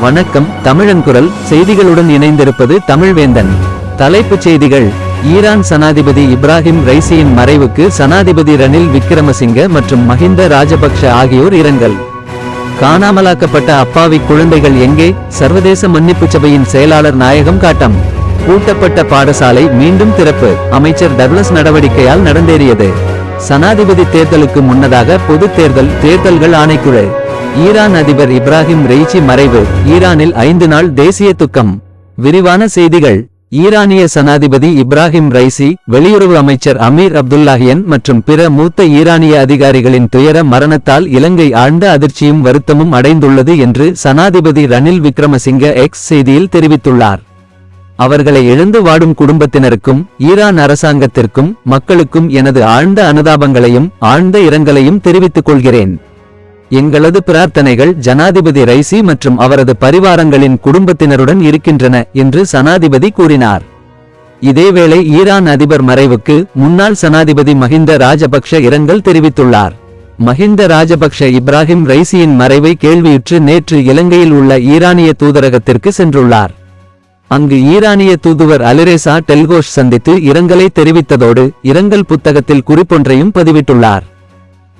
வணக்கம் தமிழன்குரல் செய்திகளுடன் இணைந்திருப்பது தமிழ்வேந்தன். தலைப்புச் செய்திகள். ஈரான் சனாதிபதி இப்ராஹிம் ரைசியின் மறைவுக்கு சனாதிபதி ரணில் விக்ரமசிங்க மற்றும் மஹிந்த ராஜபக்ஷ ஆகியோர் இரங்கல். காணாமலாக்கப்பட்ட அப்பாவி குழந்தைகள் எங்கே? சர்வதேச மன்னிப்பு சபையின் செயலாளர் நாயகம் காட்டம். பூட்டப்பட்ட பாடசாலை மீண்டும் திறப்பு. அமைச்சர் டக்ளஸ் நடவடிக்கையால் நடந்தேறியது. சனாதிபதி தேர்தலுக்கு முன்னதாக பொதுத் தேர்தல் தேர்தல்கள் ஆணைக்குழு. ஈரான் அதிபர் இப்ராஹிம் ரெய்ச்சி மறைவு ஈரானில் ஐந்து நாள் தேசிய துக்கம். விரிவான செய்திகள். ஈரானிய சனாதிபதி இப்ராஹிம் ரைசி வெளியுறவு அமைச்சர் அமீர் அப்துல்லாஹியன் மற்றும் பிற மூத்த ஈரானிய அதிகாரிகளின் துயர மரணத்தால் இலங்கை ஆழ்ந்த அதிர்ச்சியும் வருத்தமும் அடைந்துள்ளது என்று சனாதிபதி ரணில் விக்ரமசிங்க எக்ஸ் செய்தியில் தெரிவித்துள்ளார். அவர்களை எழுந்து வாடும் குடும்பத்தினருக்கும் ஈரான் அரசாங்கத்திற்கும் மக்களுக்கும் எனது ஆழ்ந்த அனுதாபங்களையும் ஆழ்ந்த இரங்கலையும் தெரிவித்துக் கொள்கிறேன். எங்களது பிரார்த்தனைகள் ஜனாதிபதி ரைசி மற்றும் அவரது பரிவாரங்களின் குடும்பத்தினருடன் இருக்கின்றன என்று சனாதிபதி கூறினார். இதேவேளை ஈரான் அதிபர் மறைவுக்கு முன்னாள் சனாதிபதி மஹிந்த ராஜபக்ஷ இரங்கல் தெரிவித்துள்ளார். மஹிந்த ராஜபக்ஷ இப்ராஹிம் ரைசியின் மறைவை கேள்வியுற்று நேற்று இலங்கையில் உள்ள ஈரானிய தூதரகத்திற்கு சென்றுள்ளார். அங்கு ஈரானிய தூதுவர் அலிரேசா டெல்கோஷ் சந்தித்து இரங்கலை தெரிவித்ததோடு இரங்கல் புத்தகத்தில் குறிப்பொன்றையும் பதிவிட்டுள்ளார்.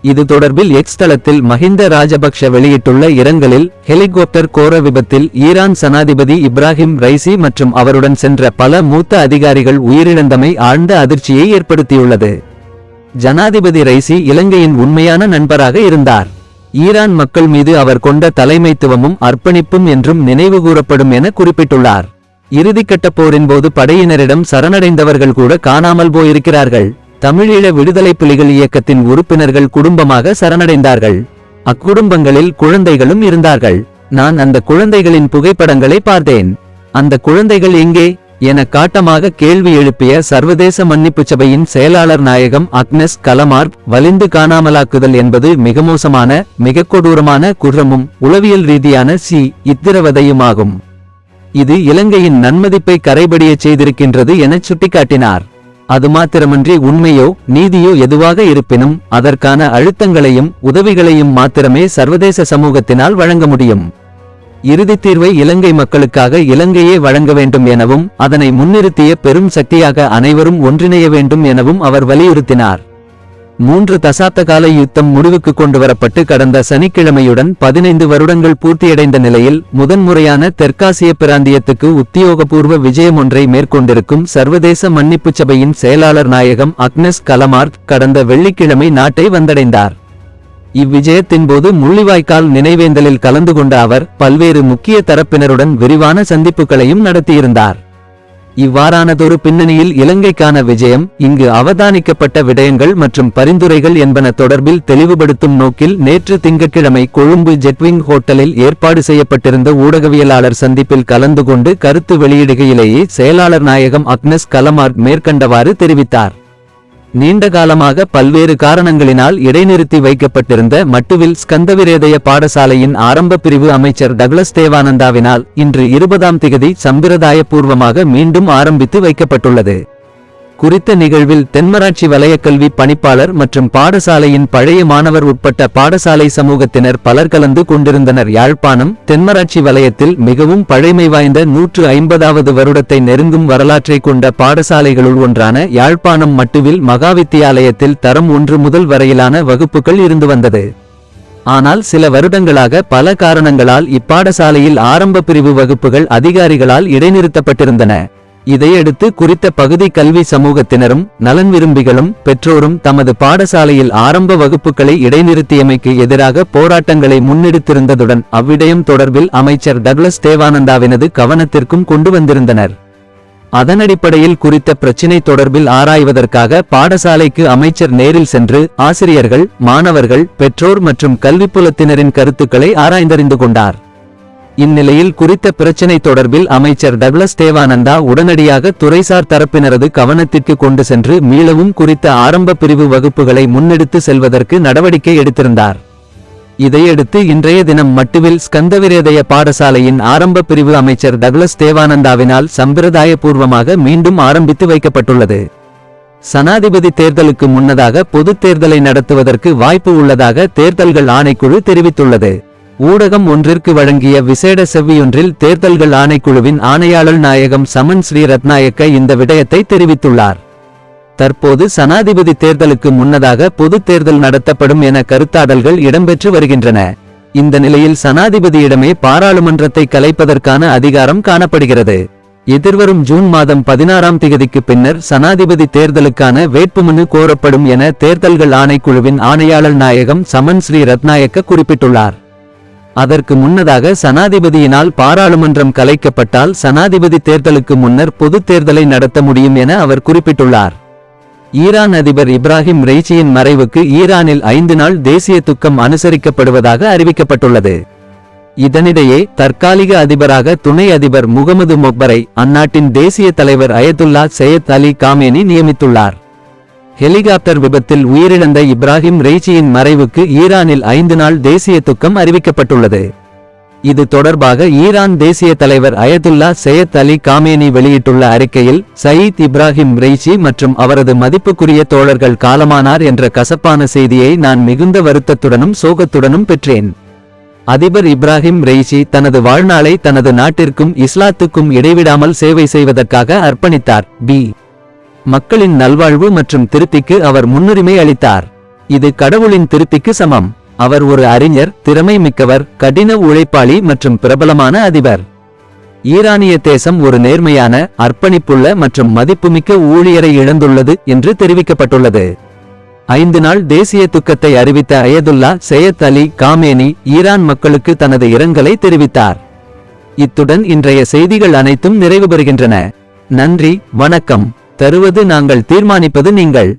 இது தொடர்பில் எக்ஸ் தளத்தில் மஹிந்த ராஜபக்ஷ வெளியிட்டுள்ள இரங்கலில் ஹெலிகாப்டர் கோர விபத்தில் ஈரான் சனாதிபதி இப்ராஹிம் ரைசி மற்றும் அவருடன் சென்ற பல மூத்த அதிகாரிகள் உயிரிழந்தமை ஆழ்ந்த அதிர்ச்சியை ஏற்படுத்தியுள்ளது. ஜனாதிபதி ரைசி இலங்கையின் உண்மையான நண்பராக இருந்தார். ஈரான் மக்கள் மீது அவர் கொண்ட தலைமைத்துவமும் அர்ப்பணிப்பும் என்றும் நினைவுகூரப்படும் என குறிப்பிட்டுள்ளார். இறுதிக்கட்ட போரின் போது படையினரிடம் சரணடைந்தவர்கள் கூட காணாமல் போயிருக்கிறார்கள். தமிழீழ விடுதலை புலிகள் இயக்கத்தின் உறுப்பினர்கள் குடும்பமாக சரணடைந்தார்கள். அக்குடும்பங்களில் குழந்தைகளும் இருந்தார்கள். நான் அந்த குழந்தைகளின் புகைப்படங்களை பார்த்தேன். அந்த குழந்தைகள் எங்கே? என காட்டமாக கேள்வி எழுப்பிய சர்வதேச மன்னிப்பு சபையின் செயலாளர் நாயகம் அக்னஸ் கலமார்க் வலிந்து காணாமலாக்குதல் என்பது மிக மோசமான மிக கொடூரமான குற்றமும் உளவியல் ரீதியான சி. இத்திரவதையுமாகும். இது இலங்கையின் நன்மதிப்பை கரைபடியச் செய்திருக்கின்றது எனச் சுட்டிக்காட்டினார். அது மாத்திரமன்றி உண்மையோ நீதியோ எதுவாக இருப்பினும் அதற்கான அழுத்தங்களையும் உதவிகளையும் மாத்திரமே சர்வதேச சமூகத்தினால் வழங்க முடியும். இறுதித் தீர்வை இலங்கை மக்களுக்காக இலங்கையே வழங்க வேண்டும் எனவும் அதனை முன்னிறுத்திய பெரும் சக்தியாக அனைவரும் ஒன்றிணைய வேண்டும் எனவும் அவர் வலியுறுத்தினார். மூன்று தசாப்த கால யுத்தம் முடிவுக்கு கொண்டுவரப்பட்டு கடந்த சனிக்கிழமையுடன் பதினைந்து வருடங்கள் பூர்த்தியடைந்த நிலையில் முதன்முறையான தெற்காசிய பிராந்தியத்துக்கு உத்தியோகபூர்வ விஜயம் ஒன்றை மேற்கொண்டிருக்கும் சர்வதேச மன்னிப்புச் சபையின் செயலாளர் நாயகம் அக்னஸ் கலமார்க் கடந்த வெள்ளிக்கிழமை நாட்டை வந்தடைந்தார். இவ்விஜயத்தின் போது முள்ளிவாய்க்கால் நினைவேந்தலில் கலந்து கொண்ட அவர் பல்வேறு முக்கிய தரப்பினருடன் விரிவான சந்திப்புகளையும் நடத்தியிருந்தார். இவ்வாறானதொரு பின்னணியில் இலங்கைக்கான விஜயம் இங்கு அவதானிக்கப்பட்ட விடயங்கள் மற்றும் பரிந்துரைகள் என்பன தொடர்பில் தெளிவுபடுத்தும் நோக்கில் நேற்று திங்கட்கிழமை கொழும்பு ஜெட்விங் ஹோட்டலில் ஏற்பாடு செய்யப்பட்டிருந்த ஊடகவியலாளர் சந்திப்பில் கலந்து கொண்டு கருத்து வெளியிடுகையிலேயே செயலாளர் நாயகம் அக்னஸ் கலமார்க் மேற்கண்டவாறு தெரிவித்தார். நீண்ட காலமாக பல்வேறு காரணங்களினால் இடைநிறுத்தி வைக்கப்பட்டிருந்த மட்டுவில் ஸ்கந்தவிரேதய பாடசாலையின் ஆரம்ப பிரிவு அமைச்சர் டக்ளஸ் தேவானந்தாவினால் இன்று இருபதாம் திகதி சம்பிரதாயபூர்வமாக மீண்டும் ஆரம்பித்து வைக்கப்பட்டுள்ளது. குறித்த நிகழ்வில் தென்மராட்சி வலயக்கல்வி பணிப்பாளர் மற்றும் பாடசாலையின் பழைய மாணவர் உட்பட்ட பாடசாலை சமூகத்தினர் பலர் கலந்து கொண்டிருந்தனர். யாழ்ப்பாணம் தென்மராட்சி வலயத்தில் மிகவும் பழைமை வாய்ந்த நூற்று ஐம்பதாவது வருடத்தை நெருங்கும் வரலாற்றை கொண்ட பாடசாலைகளுள் ஒன்றான யாழ்ப்பாணம் மட்டுவில் மகாவித்தியாலயத்தில் தரம் ஒன்று முதல் வரையிலான வகுப்புகள் இருந்து வந்தது. ஆனால் சில வருடங்களாக பல காரணங்களால் இப்பாடசாலையில் ஆரம்ப பிரிவு வகுப்புகள் அதிகாரிகளால் இடைநிறுத்தப்பட்டிருந்தன. இதையடுத்து குறித்த பகுதி கல்வி சமூகத்தினரும் நலன் விரும்பிகளும் பெற்றோரும் தமது பாடசாலையில் ஆரம்ப வகுப்புகளை இடைநிறுத்தியமைக்கு எதிராக போராட்டங்களை முன்னெடுத்திருந்ததுடன் அவ்விடயம் தொடர்பில் அமைச்சர் டக்ளஸ் தேவானந்தாவினது கவனத்திற்கும் கொண்டு வந்திருந்தனர். அதனடிப்படையில் குறித்த பிரச்சினை தொடர்பில் ஆராய்வதற்காக பாடசாலைக்கு அமைச்சர் நேரில் சென்று ஆசிரியர்கள் மாணவர்கள் பெற்றோர் மற்றும் கல்விப்புலத்தினரின் கருத்துக்களை ஆராய்ந்தறிந்து கொண்டார். இந்நிலையில் குறித்த பிரச்சினை தொடர்பில் அமைச்சர் டக்ளஸ் தேவானந்தா உடனடியாக துறைசார் தரப்பினரது கவனத்திற்கு கொண்டு சென்று மீளவும் குறித்த ஆரம்ப பிரிவு வகுப்புகளை முன்னெடுத்து செல்வதற்கு நடவடிக்கை எடுத்திருந்தார். இதையடுத்து இன்றைய தினம் மட்டுவில் ஸ்கந்தவிரேதய பாடசாலையின் ஆரம்ப பிரிவு அமைச்சர் டக்ளஸ் தேவானந்தாவினால் சம்பிரதாயபூர்வமாக மீண்டும் ஆரம்பித்து வைக்கப்பட்டுள்ளது. சனாதிபதி தேர்தலுக்கு முன்னதாக பொதுத் தேர்தலை நடத்துவதற்கு வாய்ப்பு உள்ளதாக தேர்தல்கள் ஆணைக்குழு தெரிவித்துள்ளது. ஊடகம் ஒன்றிற்கு வழங்கிய விசேட செவ்வியொன்றில் தேர்தல்கள் ஆணைக்குழுவின் ஆணையாளர் நாயகம் சமன் ஸ்ரீ ரத்நாயக்க இந்த விடயத்தை தெரிவித்துள்ளார். தற்போது சனாதிபதி தேர்தலுக்கு முன்னதாக பொதுத் தேர்தல் நடத்தப்படும் என கருத்தாடல்கள் இடம்பெற்று வருகின்றன. இந்த நிலையில் சனாதிபதியிடமே பாராளுமன்றத்தை கலைப்பதற்கான அதிகாரம் காணப்படுகிறது. எதிர்வரும் ஜூன் மாதம் பதினாறாம் திகதிக்கு பின்னர் சனாதிபதி தேர்தலுக்கான வேட்புமனு கோரப்படும் என தேர்தல்கள் ஆணைக்குழுவின் ஆணையாளர் நாயகம் சமன் ஸ்ரீ ரத்நாயக்க குறிப்பிட்டுள்ளார். அதற்கு முன்னதாக சனாதிபதியினால் பாராளுமன்றம் கலைக்கப்பட்டால் சனாதிபதி தேர்தலுக்கு முன்னர் பொதுத் தேர்தலை நடத்த முடியும் என அவர் குறிப்பிட்டுள்ளார். ஈரான் அதிபர் இப்ராஹிம் ரெய்சியின் மறைவுக்கு ஈரானில் ஐந்து நாள் தேசிய துக்கம் அனுசரிக்கப்படுவதாக அறிவிக்கப்பட்டுள்ளது. இதனிடையே தற்காலிக அதிபராக துணை அதிபர் முகமது மொக்பரை அந்நாட்டின் தேசிய தலைவர் அயதுல்லா சையத் அலி காமேனி நியமித்துள்ளார். ஹெலிகாப்டர் விபத்தில் உயிரிழந்த இப்ராஹிம் ரெய்சியின் மறைவுக்கு ஈரானில் ஐந்து நாள் தேசிய துக்கம் அறிவிக்கப்பட்டுள்ளது. இது தொடர்பாக ஈரான் தேசிய தலைவர் அயதுல்லா சையத் அலி காமேனி வெளியிட்டுள்ள அறிக்கையில் சயீத் இப்ராஹிம் ரெய்சி மற்றும் அவரது மதிப்புக்குரிய தோழர்கள் காலமானார் என்ற கசப்பான செய்தியை நான் மிகுந்த வருத்தத்துடனும் சோகத்துடனும் பெற்றேன். அதிபர் இப்ராஹிம் ரெய்சி தனது வாழ்நாளை தனது நாட்டிற்கும் இஸ்லாத்துக்கும் இடைவிடாமல் சேவை செய்வதற்காக அர்ப்பணித்தார். பி. மக்களின் நல்வாழ்வு மற்றும் திருப்திக்கு அவர் முன்னுரிமை அளித்தார். இது கடவுளின் திருப்திக்கு சமம். அவர் ஒரு அறிஞர் திறமை மிக்கவர் கடின உழைப்பாளி மற்றும் பிரபலமான அதிபர். ஈரானிய தேசம் ஒரு நேர்மையான அர்ப்பணிப்புள்ள மற்றும் மதிப்புமிக்க ஊழியரை இழந்துள்ளது என்று தெரிவிக்கப்பட்டுள்ளது. ஐந்து நாள் தேசிய துக்கத்தை அறிவித்த Ayatollah Sayyid Ali Khamenei Iran மக்களுக்கு தனது இரங்கலை தெரிவித்தார். இத்துடன் இன்றைய செய்திகள் அனைத்தும் நிறைவு பெறுகின்றன நன்றி வணக்கம். தருவது நாங்கள் தீர்மானிப்பது நீங்கள்.